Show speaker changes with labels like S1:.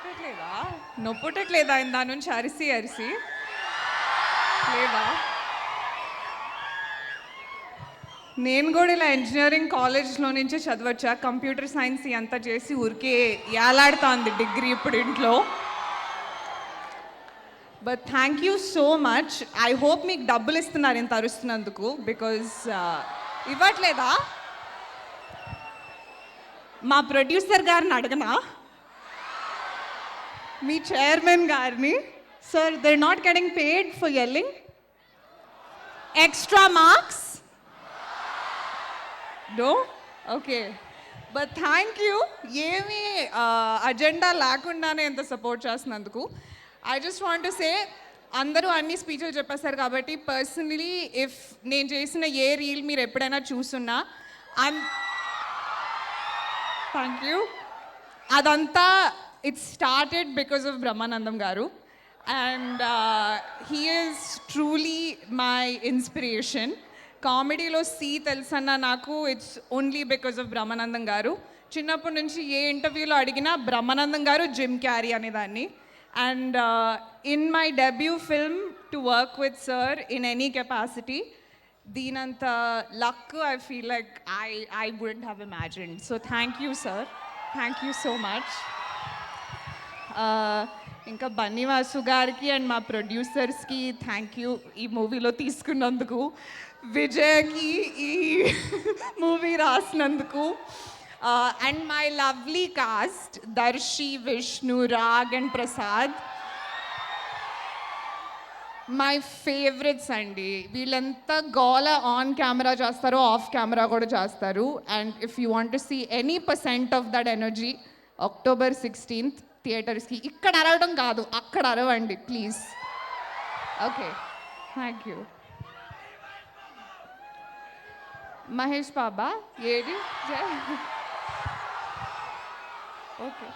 S1: నొప్పట్లేదా? నొప్పట్లేదా ఆయన దాని నుంచి అరిసి అరిసి? లేదా నేను కూడా ఇలా ఇంజనీరింగ్ కాలేజ్లో నుంచి చదవచ్చా. కంప్యూటర్ సైన్స్ అంతా చేసి ఊరికే ఏలాడుతోంది డిగ్రీ ఇప్పుడు ఇంట్లో. But thank you so much I hope మీకు డబ్బులు ఇస్తున్నారు ఇంత అరుస్తున్నందుకు బికాజ్ uh, ఇవ్వట్లేదా? మా ప్రొడ్యూసర్ గారిని అడగనా? మీ చైర్మన్ గారిని. Sir they not getting paid for yelling extra marks though okay but thank you ఏమీ అజెండా లేకుండానే ఎంత సపోర్ట్ చేస్తున్నందుకు. I just want to say అందరూ అన్ని స్పీచ్లు చెప్పేశారు కాబట్టి పర్సనలీ ఇఫ్ నేను చేసిన ఏ రీల్ మీరు ఎప్పుడైనా చూసున్నా అన్ థ్యాంక్ యూ అదంతా it started because of Brahmanandam గారు and he is truly my inspiration కామెడీలో C తెలుసన్న నాకు it's only because of Brahmanandam గారు చిన్నప్పటి నుంచి ఏ ఇంటర్వ్యూలో అడిగినా బ్రహ్మానందం గారు జిమ్ క్యారీ అనేదాన్ని and in my debut film to work with sir in any capacity దీనంత luck I feel like I I wouldn't have imagine so thank you sir thank you so much ఇంకా బన్నీవాసు గారికి and మా ప్రొడ్యూసర్స్కి thank you ఈ మూవీలో తీసుకున్నందుకు. విజయ్కి ఈ movie రాసినందుకు. And my lovely cast Darshi Vishnu Raag and Prasad. My favourites అండి. వీళ్ళంతా గోల ఆన్ కెమెరా చేస్తారో ఆఫ్ కెమెరా కూడా చేస్తారు. And if you want to see any percent of that energy October sixteenth థియేటర్స్కి. ఇక్కడ అరవడం కాదు అక్కడ అరవండి please. Okay thank you. Mahesh Baba AD okay.